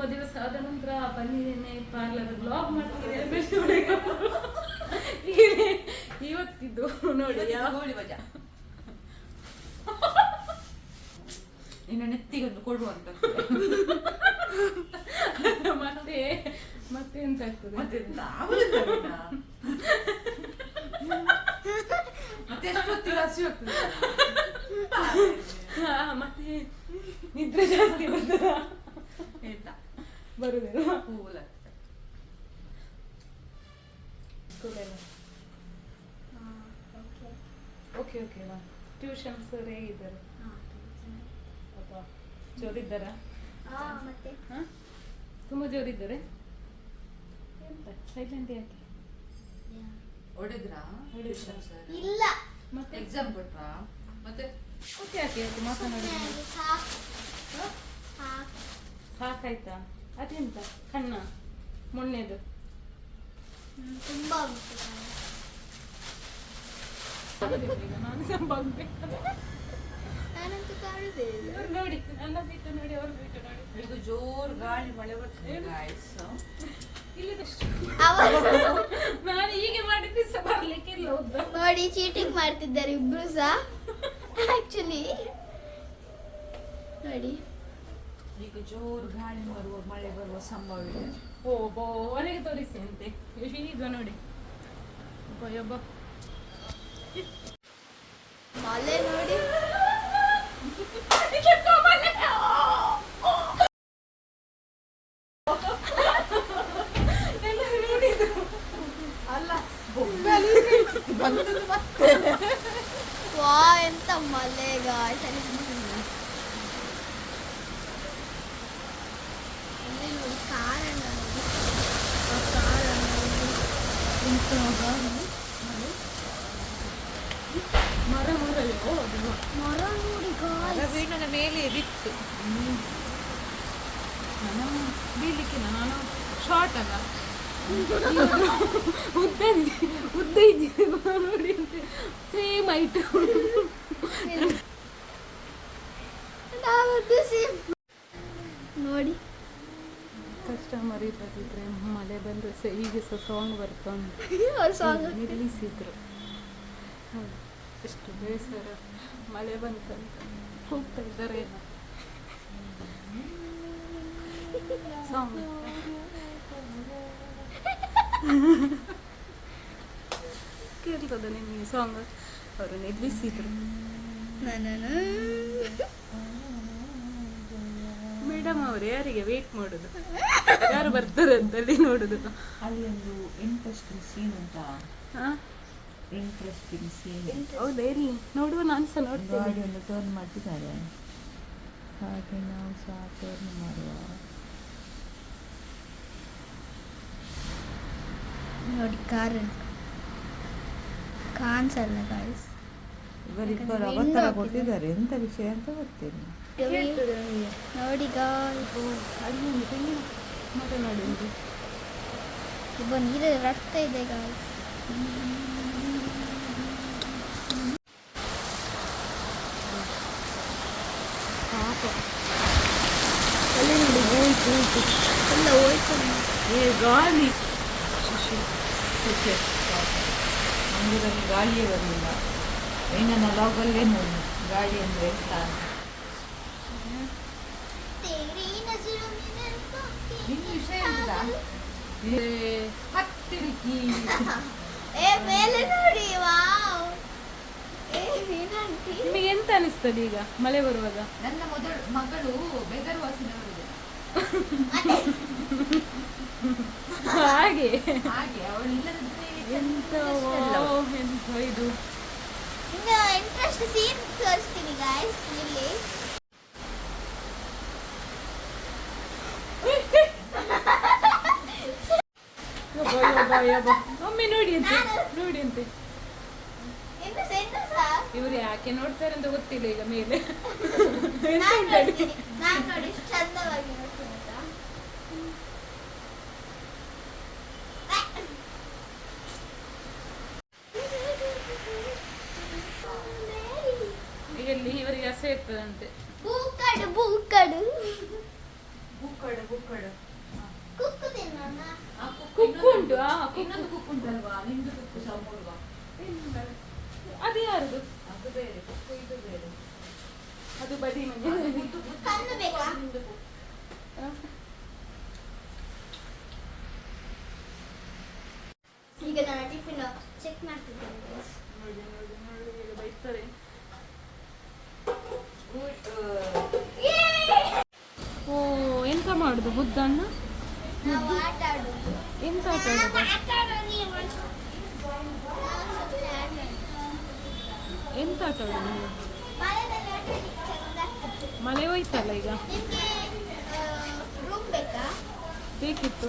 ತುಂಬಾ ದಿವಸ ಆದ ನಂತರ ಬಂದಿದ್ದೇನೆ ಪಾರ್ಲರ್ ಬ್ಲಾಗ್ ಮಾಡ್ತಿದ್ದೇನೆ. ಹೀಗೆ ಇವತ್ತಿದ್ದು ನೋಡಿ ಹೋಳಿ ಮಜಾ ಇನ್ನು ನೆತ್ತಿಗೊಂದು ಕೊಡುವಂತ ಮತ್ತೆ ಮತ್ತೆ ಎಂತ? ಆಗ್ತದೆ ಮತ್ತೆ. ಮತ್ತೆ ಎಷ್ಟೊತ್ತಿಗೆ ಹಸಿ ಹೋಗ್ತದೆ ಮತ್ತೆ ನಿದ್ರೆ ಜಾಸ್ತಿ ಬರ್ತದ? ಬರುದಿಲ್ಲ ಕೂಲಾಗ್ತದೆ ಓಕೆ. ಓಕೆ ಟ್ಯೂಷನ್ ಸರ್ ಹೇಗಿದ್ದಾರೆ ಪಾಪ ಜೋರಿದ್ದಾರ? ಮತ್ತೆ. ಹಾ? ತುಂಬ ಜೋರಿದ್ದಾರೆ? ಎಂತ? ಸೈಲೆಂಟ್ ಯಾಕೆ? ಹೊಡೆದ್ರಾ? ಸರ್. ಇಲ್ಲ. ಮತ್ತೆ? ಎಕ್ಸಾಮ್ ಕೊಟ್ರಾ? ಮತ್ತೆ? ಓಕೆ ಯಾಕೆ ಮಾತನಾಡಿ ಸಾಕು. ಸಾಕು. ಸಾಕಾಯ್ತಾ? ಅದೆಂತ ಕಣ್ಣ ಮೊನ್ನೆದು ತುಂಬ ನಾನು. ನಾನಂತೂ ಇವ್ರು ನೋಡಿ ನನ್ನ ಬಿಟ್ಟು ನೋಡಿ ಅವ್ರು ಬಿಟ್ಟು ನೋಡಿ. ಇದು ಜೋರು ಗಾಳಿ ಮಳೆ ಬರ್ತದೆ ನಾನು ಹೀಗೆ ಮಾಡಿದ್ರೆ ಸಹ ಬರ್ಲಿಕ್ಕಿಲ್ಲ ಉದ್ದ. ನೋಡಿ ಚೀಟಿಂಗ್ ಮಾಡ್ತಿದ್ದಾರೆ ಇಬ್ರು ಸಹ. ಆಕ್ಚುಲಿ ನೋಡಿ. ಈಗ ಜೋರು ಗಾಳಿ ಬರುವ ಮಳೆ ಬರುವ ಸಂಭವ ಇದೆ ಓ ಬೋ ಹೊರಗೆ ತೋರಿಸಿ ಅಂತೆ. ಈಗ ನೋಡಿ. ಒಬ್ಬ ಮಳೆ ನೋಡಿ. ಅಲ್ಲ ಮತ್ತೆ. ವಾ ಎಂತ ಮಳೆ ಗಾಯ್ಸ್ ಅಲ್ಲಿ ನೋಡಿ ಕಾರಣ ನೋಡಿ ಆ ಕಾರಣ ನೋಡಿ ಮರ ಮರವೇ ಓ ಅದು ಮರ ನೋಡಿ ಗಾಯ್ಸ್ ರವೀಣನ ಮೇಲೆ ಬಿತ್ತು ನಾನು ಬೀಳ್ಲಿಕ್ಕಿಲ್ಲ ನಾನು ಶಾರ್ಟ್ ಅಲ್ಲ ಉದ್ದ ಇದ್ದಿ- ಉದ್ದ ಇದ್ದೀನಿ ನೋಡಿ ಸೇಮ್ ಹೈಟ್ ನಾವದ್ದು ಸೇಮ್ ಮರಿ ಮಳೆ ಬಂದ್ರೆ ಸಹ ಈಗ ಸಹ ಸಾಂಗ್ ಸಾಂಗ್ ನಿಲ್ಲಿಸಿದ್ರು. ಎಷ್ಟು ಬೇಸರ. ಮಳೆ ಬಂತಂತ ಹೋಗ್ತಾ ಇದ್ದಾರೆ ಸಾಂಗ್ ಕೇಳ್ತದ ನಿಮಗೆ ಸಾಂಗ್ ಅವರು ನಿಲ್ಲಿಸಿದ್ರು. ಮೇಡಮ್ ಅವರು ಯಾರಿಗೆ ವೇಟ್ ಮಾಡೋದು? ಯಾರು ಬರ್ತಾರೆ ಅಂತ ಅಂತಲ್ಲಿ ನೋಡುದು. ಅಲ್ಲಿ ಒಂದು ಇಂಟ್ರೆಸ್ಟಿಂಗ್ ಸೀನ್ ಅಂತ ಹಾ? ಇಂಟ್ರೆಸ್ಟಿಂಗ್ ಸೀನ್ ಹೌದಾ ಎಲ್ಲಿ ನೋಡುವ ನಾನು ಸಹ ನೋಡ್ತೀನಿ. ಒಂದು ಟರ್ನ್ ಮಾಡ್ತಿದ್ದಾರೆ. ಹಾಗೆ ನಾವು ಸಹ ಟರ್ನ್ ಮಾಡುವ. ನೋಡಿ ಕಾರ್ ಕಾಣಿಸಲ್ಲ ಗಾಯ್ಸ್ ಇವರಿಬ್ಬರು ಅವತಾರ ಕೊಟ್ಟಿದ್ದಾರೆ. ಎಂತ ವಿಷಯ ಅಂತ ಗೊತ್ತಿಲ್ಲ. ನೋಡಿ ಗಾಯ್ಸ್ ಓ, ಅಲ್ಲಿ ಒಂದು ತೆಂಗಿನ ಮರ ನೋಡಿ ಒಂದು. ಒಬ್ಬ ನೀರಲ್ಲಿ ರಡ್ತಾ ಇದೆ ಗಾಯ್ಸ್ ಅಲ್ಲಿ ನೋಡಿ. ಹೋಯ್ತು ಹೋಯ್ತು. ಎಲ್ಲ ಹೋಯ್ತು ಏ ಗಾಳಿ. ಮಂದಿರಲ್ಲಿ ಗಾಳಿಯೇ ಬರಲಿಲ್ಲ. ಏನನ್ನ ಲಾಗಲ್ಲೇ ನೋಡಿ. ಗಾಳಿ ಅಂದ್ರೆ ಎಂತ ಹತ್ತಿರಕಿ ಏ ಮೇಲೆ ನೋಡಿ ವಾವ್. ಏ ಮೀನಂಟಿ ನಿಮಗೆ ಎಂತ ಅನಿಸ್ತದೆ ಈಗ ಮಳೆ ಬರುವಾಗ? ನನ್ನ ಮೊದಲು ಮಗಳು ಬೆದರು ವಾಸನೆ ಬರುದು ಹಾಗೆ. ಹಾಗೆ ಅವಳು ಇಲ್ಲದಿದ್ರೆ ಎಂತ ಇದು. ಇನ್ನು ಇಂಟ್ರೆಸ್ಟ್ ಸೀನ್ ತೋರಿಸ್ತೀನಿ ಗಾಯ್ಸ್ ಇಲ್ಲಿ. ಯಬ್ಬ. ಒಮ್ಮೆ ನೋಡಿ ಅಂತೆ ನೋಡಿ ಅಂತೆ. ಇವ್ರು ಯಾಕೆ ನೋಡ್ತಾರೆ ಅಂತ ಗೊತ್ತಿಲ್ಲ ಈಗ ಮೇಲೆ. ಇಲ್ಲಿ. ಇವರಿಗೆ ಹಸೆ ಇರ್ತದಂತೆ ಬೂಕಡು ಬೂಕಡು. ಬೂಕಡು ಕುಕ್ಕಡು ಕುಕ್ಕಡು ಕುಕ್ಕು ತಿನ್ನೋಣ ಕುಕ್ಕು ಉಂಟು ಆ ಇನ್ನೊಂದು ಕುಕ್ ಉಂಟಲ್ವಾ? ನಿಮ್ದು ಸಹ ಸಾಂಬಾರ್ವಾ ಅದು ಯಾರದು? ಅದು ಬೇರೆ ಕುಕ್ಕು ಇದು ಬೇರೆ. ಅದು ಬದಿ ಮನೆ. ಕಣ್ಣು ಬೇಕಾ? ನಿಮ್ದು ಕುಕ್ ಈಗ ನಾನು ಟಿಫಿನ್ ಚೆಕ್ ಮಾಡ್ತಿದ್ದೇನೆ. ನೋಡಿ ನೋಡಿ ನೋಡಿ ಈಗ ಬೈತಾರೆ. ಓ ಎಂತ ಮಾಡುದು? ಬುದ್ಧಣ್ಣ ಎಂತ. ಎಂತ ಆಟ ಆಡುದು. ಮಳೆ ಹೋಯ್ತಲ್ಲ ಈಗ ಬೇಕಿತ್ತು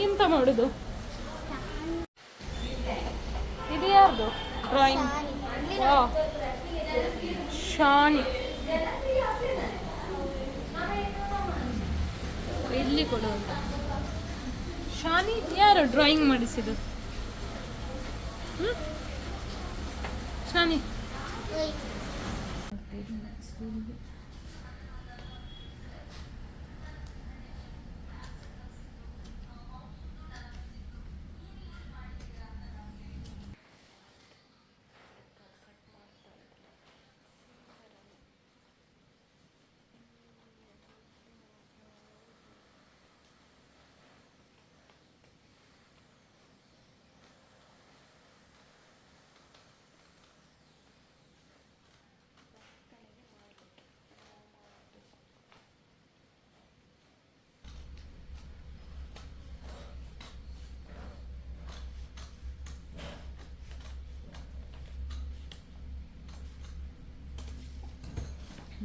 ಎಂತ ಮಾಡುದು. ಇದು ಯಾರ್ದು? ಡ್ರಾಯಿಂಗ್. ಶಾನಿ ಇಲ್ಲಿ ಕೊಡು ಶಾನಿ ಯಾರು ಡ್ರಾಯಿಂಗ್ ಮಾಡಿಸಿದ್ದು? ಹ್ಮ್? ಶಾನಿ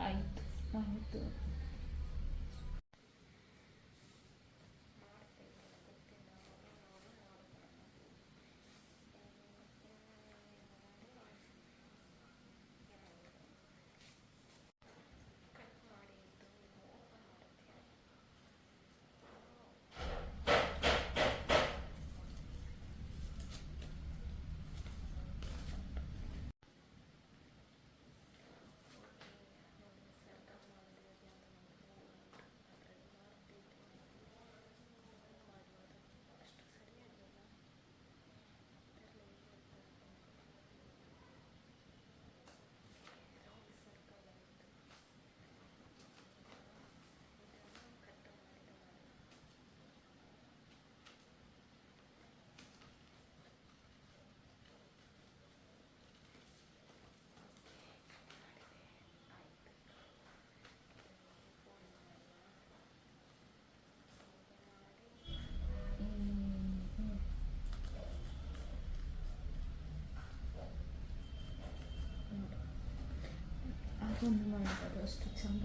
ಆಯ್ತು ಆಯ್ತು ಅದೊಂದು ಮಾಡಿದ್ದು ಅಷ್ಟು ಚಂದ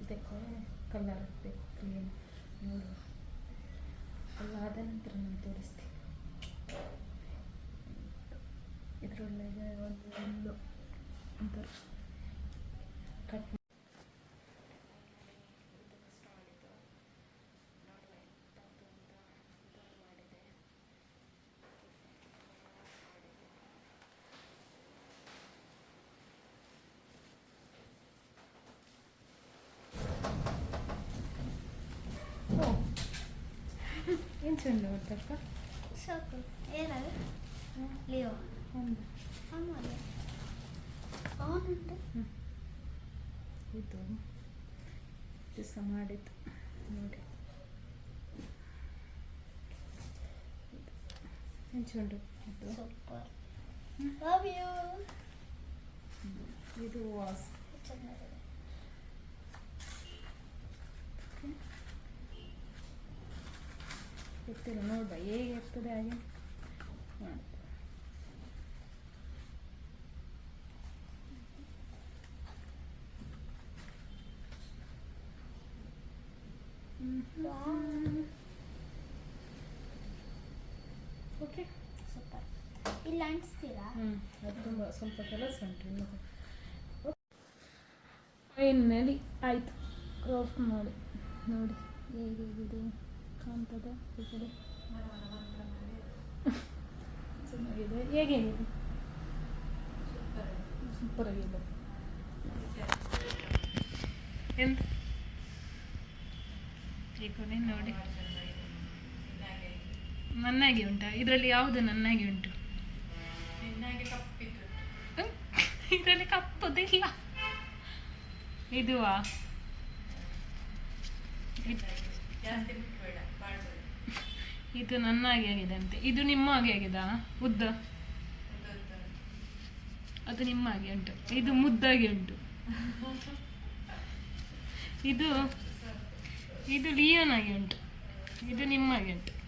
ಇದಕ್ಕೆ ಕಲರ್ ಹಾಕ್ಬೇಕು ಕ್ಲೀನ್ ನೋಡುವ ಅಲ್ಲ ಆದ ನಂತರ ನಾನು ತೋರಿಸ್ತೀನಿ ಇದರೊಳಗೆ ಒಂದು ಹುಲ್ಲು ಅಂತ ಕಟ್ ಓ ಏನು ಚೆಂದ ಗೊತ್ತಪ್ಪ ಸಾಕು ಏನದು ಲಿಯೋ ಒಂದು ಆಮೇಲೆ ಆನ್ ಉಂಟು ಇದು ದಿವಸ ಮಾಡಿದ್ದು ನೋಡಿ ಹೆಂಚುಂಡು ಇದು ಸೂಪರ್ ಲವ್ ಯು ಇದು ವಾಸ್ ಚೆನ್ನಾಗಿದೆ ಗೊತ್ತಿಲ್ಲ ನೋಡುವ ಹೇಗೆ ಇರ್ತದೆ ಹಾಗೆ? ಮಾಡು. ಓಕೆ. ಸೂಪರ್. ಇಲ್ಲ ಅಂಟಿಸ್ತೀರಾ? ಹ್ಞೂ ಅದು ತುಂಬ ಸ್ವಲ್ಪ ಕೆಲಸ ಉಂಟು ಇನ್ನು ಫೈನಲಿ ಆಯ್ತು. ಕ್ರಾಫ್ಟ್ ಮಾಡಿ ನೋಡಿ. ಹೇಗೆ ಹೇಗಿದೆ? ಕಾಣ್ತದ ಈ ಕಡೆ. ಚೆನ್ನಾಗಿದೆ. ಹೇಗೆ ಸೂಪರ್ ಆಗಿದೆ ಎಂತ ಈ ಕಡೆ ನೋಡಿ. ನನ್ನಾಗಿ. ಉಂಟಾ? ಇದರಲ್ಲಿ ಯಾವುದು ನನ್ನಾಗಿ ಉಂಟು? ಇದರಲ್ಲಿ ಕಪ್ಪದಿಲ್ಲ. ಇದುವಾ? ಇದ್- ಇದು ನನ್ನ ಹಾಗೆ ಆಗಿದೆ ಅಂತೆ. ಇದು ನಿಮ್ಮ ಹಾಗೆ ಆಗಿದೆ ಉದ್ದ? ಅದು ನಿಮ್ಮ ಹಾಗೆ ಉಂಟು. ಇದು ಮುದ್ದಾಗಿ ಉಂಟು. ಇದು ಇದು ಲಿಯೋನ್ ಆಗಿ ಉಂಟು. ಇದು ನಿಮ್ಮ ಹಾಗೆ ಉಂಟು.